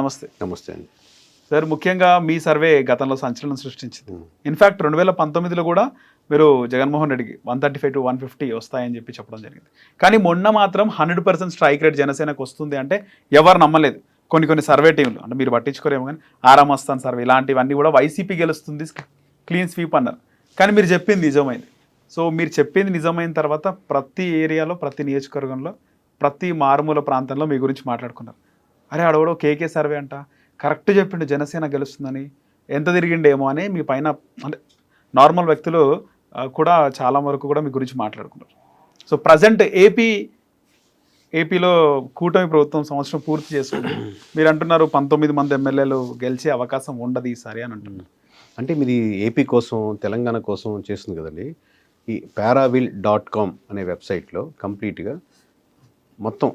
నమస్తే. నమస్తే అండి. సార్ ముఖ్యంగా మీ సర్వే గతంలో సంచలనం సృష్టించింది. ఇన్ఫాక్ట్ రెండు వేల పంతొమ్మిదిలో కూడా మీరు జగన్మోహన్ రెడ్డికి one thirty five to one fifty వస్తాయని చెప్పి చెప్పడం జరిగింది. కానీ మొన్న మాత్రం హండ్రెడ్ పర్సెంట్ స్ట్రైక్ రేట్ జనసేనకు వస్తుంది అంటే ఎవరు నమ్మలేదు. కొన్ని కొన్ని సర్వే టీంలు అంటే మీరు పట్టించుకోరేమో కానీ ఆరామస్తాన్ సర్వే ఇలాంటివన్నీ కూడా వైసీపీ గెలుస్తుంది క్లీన్ స్వీప్ అన్నారు. కానీ మీరు చెప్పింది నిజమైంది. సో మీరు చెప్పింది నిజమైన తర్వాత ప్రతి ఏరియాలో ప్రతి నియోజకవర్గంలో ప్రతి మారుమూల ప్రాంతంలో మీ గురించి మాట్లాడుకున్నారు. అరే అడవడో కేకే సర్వే అంట. కరెక్ట్ చెప్పిండు జనసేన గెలుస్తుందని. ఎంత తిరిగిండేమో అని మీ పైన అంటే నార్మల్ వ్యక్తులు కూడా చాలా వరకు కూడా మీ గురించి మాట్లాడుకున్నారు. సో ప్రజెంట్ ఏపీ ఏపీలో కూటమి ప్రభుత్వం సంవత్సరం పూర్తి చేసుకుంది. మీరు అంటున్నారు పంతొమ్మిది మంది ఎమ్మెల్యేలు గెలిచే అవకాశం ఉండదు ఈసారి అని అంటున్నారు. అంటే మీది ఏపీ కోసం తెలంగాణ కోసం చేస్తుంది కదండి. ఈ పారావిల్ డాట్ కామ్ అనే వెబ్సైట్లో కంప్లీట్గా మొత్తం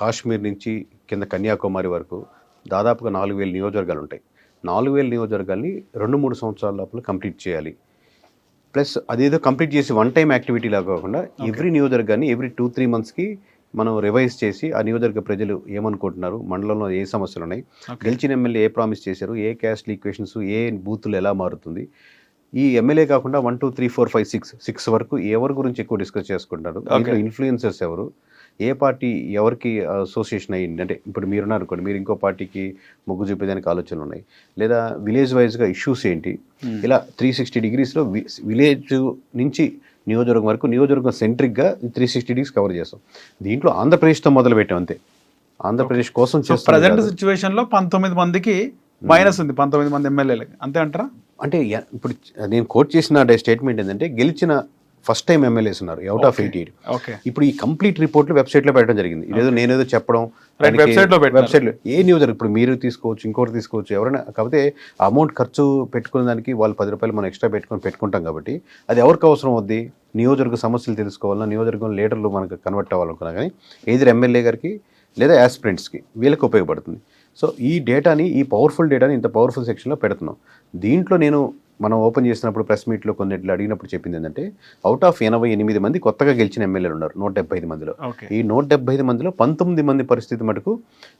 కాశ్మీర్ నుంచి కింద కన్యాకుమారి వరకు దాదాపుగా నాలుగు వేల నియోజకవర్గాలు ఉంటాయి. నాలుగు వేల నియోజకవర్గాల్ని రెండు మూడు సంవత్సరాల లోపల కంప్లీట్ చేయాలి. ప్లస్ అదేదో కంప్లీట్ చేసి వన్ టైం యాక్టివిటీ లాగా కాకుండా ఎవ్రీ నియోజకవర్గాన్ని ఎవ్రీ టూ త్రీ మంత్స్కి మనం రివైజ్ చేసి ఆ నియోజకవర్గ ప్రజలు ఏమనుకుంటున్నారు మండలంలో ఏ సమస్యలు ఉన్నాయి. గెలిచిన ఎమ్మెల్యే ఏ ప్రామిస్ చేశారు ఏ క్యాస్ట్ ఈక్వేషన్స్ ఏ బూతులు ఎలా మారుతుంది ఈ ఎమ్మెల్యే కాకుండా one two three four five six six వరకు ఎవరి గురించి ఎక్కువ డిస్కస్ చేసుకుంటారు ఇన్ఫ్లుయెన్సర్స్ ఎవరు ఏ పార్టీ ఎవరికి అసోసియేషన్ అయ్యింది? అంటే ఇప్పుడు మీరున్నారు అనుకోండి మీరు ఇంకో పార్టీకి మొగ్గు చూపేదానికి ఆలోచనలు ఉన్నాయి. లేదా విలేజ్ వైజ్గా ఇష్యూస్ ఏంటి? ఇలా త్రీ సిక్స్టీ డిగ్రీస్లో విలేజ్ నుంచి నియోజకవర్గం వరకు నియోజకవర్గం సెంట్రిక్గా త్రీ సిక్స్టీ డిగ్రీస్ కవర్ చేస్తాం దీంట్లో ఆంధ్రప్రదేశ్తో మొదలు పెట్టాం అంతే. ఆంధ్రప్రదేశ్ కోసం ప్రజెంట్ సిచ్యువేషన్లో పంతొమ్మిది మందికి మైనస్ ఉంది పంతొమ్మిది మంది ఎమ్మెల్యేలకి. అంతే అంటారా? అంటే ఇప్పుడు నేను కోట్ చేసిన స్టేట్మెంట్ ఏంటంటే గెలిచిన ఫస్ట్ టైం ఎమ్మెల్యేస్ ఉన్నారు out of eighty eight okay ఇప్పుడు ఈ కంప్లీట్ రిపోర్ట్లు వెబ్సైట్లో పెట్టడం జరిగింది. ఇదేదో నేనేదో చెప్పడం. వెబ్సైట్లో ఏ న్యూస్ ఇప్పుడు మీరు తీసుకోవచ్చు ఇంకోటి తీసుకోవచ్చు ఎవరైనా కాకపోతే అమౌంట్ ఖర్చు పెట్టుకునే దానికి వాళ్ళు పది రూపాయలు మనం ఎక్స్ట్రా పెట్టుకొని పెట్టుకుంటాం కాబట్టి అది ఎవరికి అవసరం అవుద్ది? నియోజకవర్గ సమస్యలు తెలుసుకోవాలన్నా నియోజకవర్గం లీడర్లు మనకు కన్వర్ట్ అవ్వాలనుకున్నా కానీ ఏది ఎమ్మెల్యే గారికి లేదా యాస్పిరెంట్స్కి వీళ్ళకి ఉపయోగపడుతుంది. సో ఈ డేటాని ఈ పవర్ఫుల్ డేటాని ఇంత పవర్ఫుల్ సెక్షన్లో పెడుతున్నాం. దీంట్లో నేను మనం ఓపెన్ చేసినప్పుడు ప్రెస్ మీట్లో కొన్నిట్లు అడిగినప్పుడు చెప్పింది ఏంటంటే అవుట్ ఆఫ్ ఎనభై ఎనిమిది మంది కొత్తగా గెలిచిన ఎమ్మెల్యేలు ఉన్నారు నూట డెబ్బై ఐదు మందిలో. ఈ నూట డెబ్బై ఐదు మందిలో పంతొమ్మిది మంది పరిస్థితి మటుకు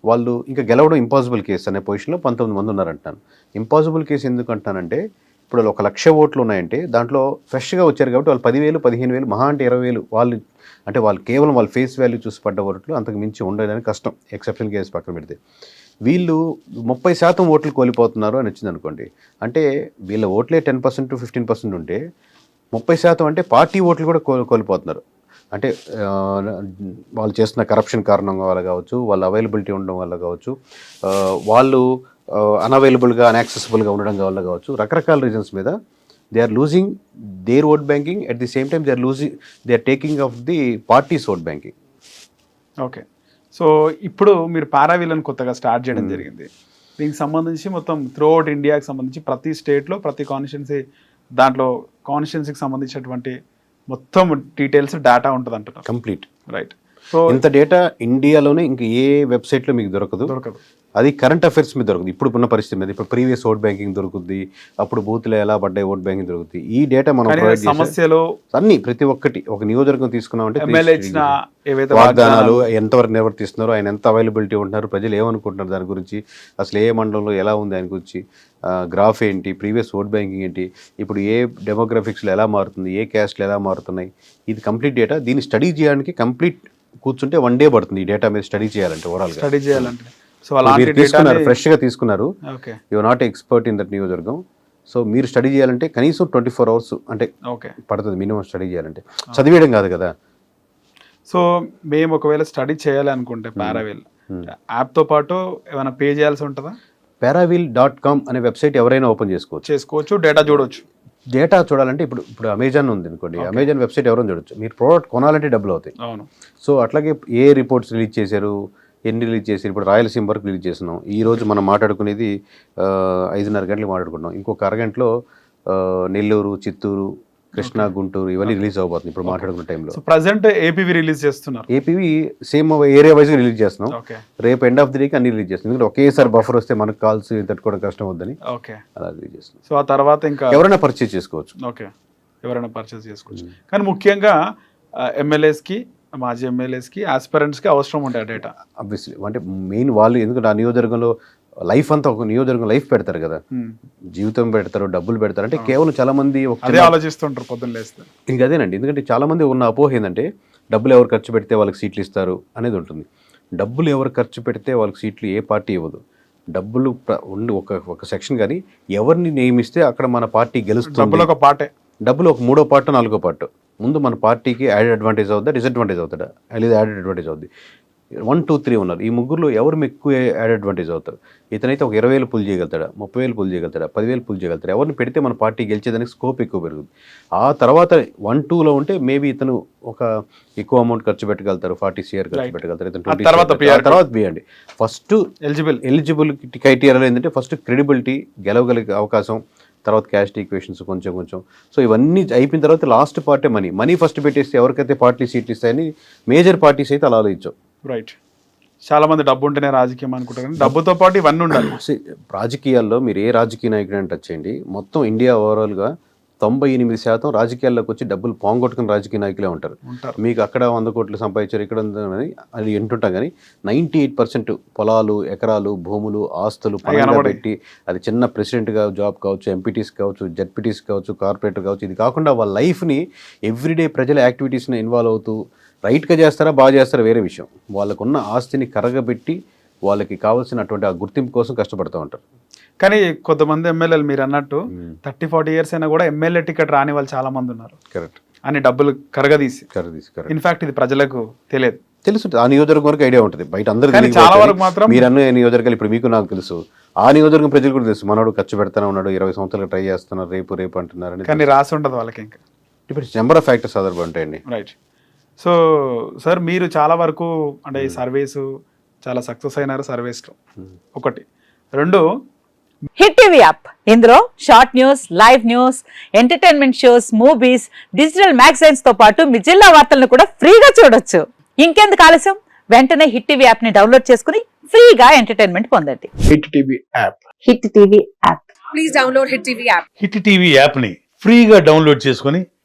వాళ్ళు ఇంకా గెలవడం ఇంపాసిబుల్ కేసు అనే పొజిషన్లో పంతొమ్మిది మంది ఉన్నారంటాను ఇంపాసిబుల్ కేసు ఎందుకు అంటానంటే ఇప్పుడు ఒక లక్ష ఓట్లు ఉన్నాయంటే దాంట్లో ఫ్రెష్గా వచ్చారు కాబట్టి వాళ్ళు పదివేలు పదిహేను వేలు మహా అంటే ఇరవై వేలు వాళ్ళు అంటే వాళ్ళు కేవలం వాళ్ళ ఫేస్ వాల్యూ చూసి పడ్డ ఓట్లు అంతకు మించి ఉండడానికి కష్టం ఎక్సెప్షన్ కేసు పక్కన పెడితే. వీళ్ళు ముప్పై శాతం ఓట్లు కోల్పోతున్నారు అని వచ్చింది అనుకోండి. అంటే వీళ్ళ ఓట్లే టెన్ పర్సెంట్ ఫిఫ్టీన్ పర్సెంట్ ఉంటే ముప్పై శాతం అంటే పార్టీ ఓట్లు కూడా కో కోల్పోతున్నారు. అంటే వాళ్ళు చేస్తున్న కరప్షన్ కారణంగా వల్ల కావచ్చు వాళ్ళ అవైలబిలిటీ ఉండడం వల్ల కావచ్చు వాళ్ళు అన్అవైలబుల్గా అన్యాక్సెసిబుల్గా ఉండడం వల్ల కావచ్చు రకరకాల రీజన్స్ మీద they are losing their vote banking at the same time they are losing they are taking of the parties vote banking okay so ఇప్పుడు మీరు పారావీలను కొత్తగా స్టార్ట్ చేయడం జరిగింది. దీనికి సంబంధించి మొత్తం త్రూఅవుట్ ఇండియాకి సంబంధించి ప్రతి స్టేట్లో ప్రతి కాన్స్టిట్యున్సీ దాంట్లో కాన్స్టిట్యున్సీకి సంబంధించినటువంటి మొత్తం డీటెయిల్స్ డేటా ఉంటుంది అంటున్నారు కంప్లీట్ రైట్ ఇంత డేటా ఇండియాలోనే ఇంక ఏ వెబ్సైట్లో మీకు దొరకదు? దొరకదు. అది కరెంట్ అఫైర్స్ మీద దొరుకుతుంది ఇప్పుడు ఉన్న పరిస్థితి మీద ఇప్పుడు ప్రీవియస్ ఓట్ బ్యాంకింగ్ దొరుకుతుంది అప్పుడు బూత్లో ఎలా పడ్డాయి ఓట్ బ్యాంకింగ్ దొరుకుతుంది ఈ డేటా మనం ప్రొవైడ్ సమస్యలు అన్ని ప్రతి ఒక్కటి ఒక నియోజకవర్గం తీసుకున్నామంటే వాగ్దానాలు ఎంతవరకు నిర్వర్తిస్తున్నారు ఆయన ఎంత అవైలబిలిటీ ఉంటున్నారు ప్రజలు ఏమనుకుంటున్నారు దాని గురించి అసలు ఏ మండలంలో ఎలా ఉంది దాని గురించి గ్రాఫ్ ఏంటి ప్రీవియస్ ఓట్ బ్యాంకింగ్ ఏంటి ఇప్పుడు ఏ డెమోగ్రఫిక్స్లో ఎలా మారుతుంది ఏ క్యాస్ట్లు ఎలా మారుతున్నాయి ఇది కంప్లీట్ డేటా దీన్ని స్టడీ చేయడానికి కంప్లీట్ కూర్చుంటే వన్ డే పడుతుంది ఈ డేటా మీద స్టడీ చేయాలంటే ఓవరాల్గా స్టడీ చేయాలంటే. సో మీరు తీసుకున్నారు ఫ్రెష్గా తీసుకున్నారు. Okay you not expert in that నియోజకవర్గం సో మీరు స్టడీ చేయాలంటే కనీసం ట్వంటీ ఫోర్ అవర్స్ అంటే ఓకే పడుతుంది మినిమం స్టడీ చేయాలంటే. చదివేయడం కాదు కదా. సో మేము ఒకవేళ స్టడీ చేయాలి అనుకుంటే పారావీల్ యాప్తో పాటు ఏమైనా పే చేయాల్సి ఉంటుందా? పారావిల్ డాట్ కామ్ అనే వెబ్సైట్ ఎవరైనా ఓపెన్ చేసుకోవచ్చు. చేసుకోవచ్చు డేటా చూడవచ్చు డేటా చూడాలంటే ఇప్పుడు ఇప్పుడు అమెజాన్ ఉంది అనుకోండి. అమెజాన్ వెబ్సైట్ ఎవరైనా చూడొచ్చు. మీరు ప్రోడక్ట్ కొనాలంటే డబ్బులు అవుతాయి. అవును. సో అట్లాగే ఏ రిపోర్ట్స్ రిలీజ్ చేశారు ఎన్ని రిలీజ్ చేశారు ఇప్పుడు రాయలసీమ వరకు రిలీజ్ చేస్తున్నాం. ఈ రోజు మనం మాట్లాడుకునేది ఐదున్నర గంటలకు మాట్లాడుకుంటున్నాం. ఇంకొక అరగంటలో నెల్లూరు చిత్తూరు కృష్ణా గుంటూరు ఇవన్నీ రిలీజ్ అవబోతుంది ఇప్పుడు మాట్లాడుకున్న టైంలో ప్రజెంట్ ఏపీవి రిలీజ్ చేస్తున్నారు. ఏపీవి సేమ్ ఏరియా వైజ్గా రిలీజ్ చేస్తున్నాం. రేపు ఎండ్ ఆఫ్ ది డేకి అన్ని రిలీజ్ చేస్తున్నాం. ఎందుకంటే ఒకేసారి బఫర్ వస్తే మనకు కాల్స్ తట్టుకోవడం కష్టం అవుద్దని ఓకే అలా రిలీజ్ చేస్తున్నాం. సో ఆ తర్వాత ఇంకా ఎవరైనా పర్చేజ్ చేసుకోవచ్చు. ఓకే ఎవరైనా పర్చేస్ చేసుకోవచ్చు. కానీ ముఖ్యంగా ఎమ్మెల్యేస్కి మాజీ ఎమ్మెల్యేస్కి ఆస్పిరెంట్స్కి అవసరం ఉంటాయి డేటా అబ్వియస్లీ అంటే మెయిన్ వాళ్ళు ఎందుకంటే ఆ నియోజకవర్గంలో లైఫ్ అంతా ఒక నియోజకవర్గం లైఫ్ పెడతారు కదా. జీవితం పెడతారు డబ్బులు పెడతారు. అంటే కేవలం చాలా మంది ఆలోచిస్తుంటారు పొద్దున్న లేస్తే. ఇంక అదేనండి. ఎందుకంటే చాలా మంది ఉన్న అపోహ ఏంటంటే డబ్బులు ఎవరు ఖర్చు పెడితే వాళ్ళకి సీట్లు ఇస్తారు అనేది ఉంటుంది. డబ్బులు ఎవరు ఖర్చు పెడితే వాళ్ళకి సీట్లు ఏ పార్టీ ఇవ్వదు. డబ్బులు ఉండి ఒక ఒక సెక్షన్ కానీ ఎవరిని నియమిస్తే అక్కడ మన పార్టీ గెలుస్తుంది. డబ్బులు ఒక పాటే. డబ్బులు ఒక మూడో పార్ట్ నాలుగో పార్ట్. ముందు మన పార్టీకి యాడెడ్ అడ్వాంటేజ్ అవుతుందా డిసడ్వాంటేజ్ అవుతాడా? లేదా యాడెడ్ అడ్వాంటేజ్ అవుద్ది? వన్ టూ త్రీ ఉన్నారు. ఈ ముగ్గురులో ఎవరు మీకు ఎక్కువ యాడ్ అడ్వాంటేజ్ అవుతారు? ఇతనైతే ఒక ఇరవై వేలు పుల్ చేయగలుగుతాడా? ముప్పై వేలు పుల్ చేయగలుగుతాడా? పదివేలు పుల్ చేయగలుగుతాడు? ఎవరిని పెడితే మన పార్టీ గెలిచేదానికి స్కోప్ ఎక్కువ పెరుగుతుంది. ఆ తర్వాత వన్ టూలో ఉంటే మేబీ ఇతను ఒక ఎక్కువ అమౌంట్ ఖర్చు పెట్టగలుగుతారు. ఫార్టీ సిఆర్ ఖర్చు. పెట్టగలుగుతారు. ఇతను ఆ 20 తర్వాత తర్వాత బియండి ఫస్ట్ ఎలిజిబుల్ ఎలిజిబిలిటీ క్రైటీరియాలో ఏంటంటే ఫస్ట్ క్రెడిబిలిటీ గెలవగలిగే అవకాశం తర్వాత క్యాస్ట్ ఈక్వేషన్స్ కొంచెం కొంచెం. సో ఇవన్నీ అయిపోయిన తర్వాత లాస్ట్ పార్టే మనీ మనీ ఫస్ట్ పెట్టేస్తే ఎవరికైతే పార్టీ సీట్లు ఇస్తాయని మేజర్ పార్టీస్ అయితే అలా ఆలోచించాం రైట్ చాలా మంది డబ్బు ఉంటేనే రాజకీయం అనుకుంటారు కానీ డబ్బుతో పాటు ఇవన్నీ ఉండాలి. రాజకీయాల్లో మీరు ఏ రాజకీయ నాయకుడైనా టచ్ చేయండి మొత్తం ఇండియా ఓవరాల్గా తొంభై ఎనిమిది శాతం రాజకీయాల్లోకి వచ్చి డబ్బులు పోంగొట్టుకుని రాజకీయ నాయకులే ఉంటారు. మీకు అక్కడ వంద కోట్లు సంపాదించారు ఇక్కడ వంద అని అది వింటుంటాం కానీ నైంటీ ఎయిట్ పర్సెంట్ పొలాలు ఎకరాలు భూములు ఆస్తులు. పెట్టి అది చిన్న ప్రెసిడెంట్గా జాబ్ కావచ్చు ఎంపీటీస్ కావచ్చు జెడ్పీటీస్ కావచ్చు కార్పొరేటర్ కావచ్చు ఇది కాకుండా వాళ్ళ లైఫ్ని ఎవ్రీడే ప్రజల యాక్టివిటీస్ని ఇన్వాల్వ్ అవుతూ రైట్గా చేస్తారా బాగా చేస్తారా వేరే విషయం. వాళ్ళకున్న ఆస్తిని కరగబెట్టి వాళ్ళకి కావాల్సినటువంటి ఆ గుర్తింపు కోసం కష్టపడుతూ ఉంటారు. కానీ కొంతమంది ఎమ్మెల్యేలు మీరు అన్నట్టు థర్టీ ఫార్టీ ఇయర్స్ అయినా కూడా ఎమ్మెల్యే టికెట్ రాని వాళ్ళు చాలా మంది ఉన్నారు. కరెక్ట్. అని డబ్బులు కరగదీసి. కరెక్ట్. ఇన్ఫాక్ట్ ఇది ప్రజలకు తెలియదు. తెలుసు ఆ నియోజకవర్గం వరకు ఐడియా ఉంటుంది. బయట అందరికీ చాలా వరకు మాత్రం- మీరు అన్న నియోజకవర్గాలు ఇప్పుడు మీకు నాకు తెలుసు. ఆ నియోజకవర్గం ప్రజలు కూడా తెలుసు. మనోడు ఖర్చు పెడతానే ఉన్నాడు ఇరవై సంవత్సరాలు ట్రై చేస్తున్నారు రేపు రేపు అంటున్నారు కానీ రాసి ఉండదు వాళ్ళకి ఇంకా. ఇప్పుడు నెంబర్ ఆఫ్ ఫ్యాక్టర్స్ ఆధారపడి ఉంటాయండి. రైట్ సో సార్ మీరు చాలా వరకు అంటే ఈ సర్వీసు చాలా సక్సెస్ అయినారు సర్వీస్లో ఒకటి. రెండు హిట్ టీవీ యాప్. ఇందులో short news live news entertainment shows movies digital మ్యాగజైన్స్తో పాటు మీ జిల్లా వార్తలను కూడా ఫ్రీగా చూడొచ్చు. ఇంకెందుకు ఆలస్యం? వెంటనే హిట్ టీవీ యాప్ని డౌన్లోడ్ చేసుకుని ఫ్రీగా ఎంటర్టైన్మెంట్ పొందండి. Hit TV app. Hit TV app. Please download Hit TV app. Hit TV యాప్ని ఫ్రీగా డౌన్లోడ్ చేసుకొని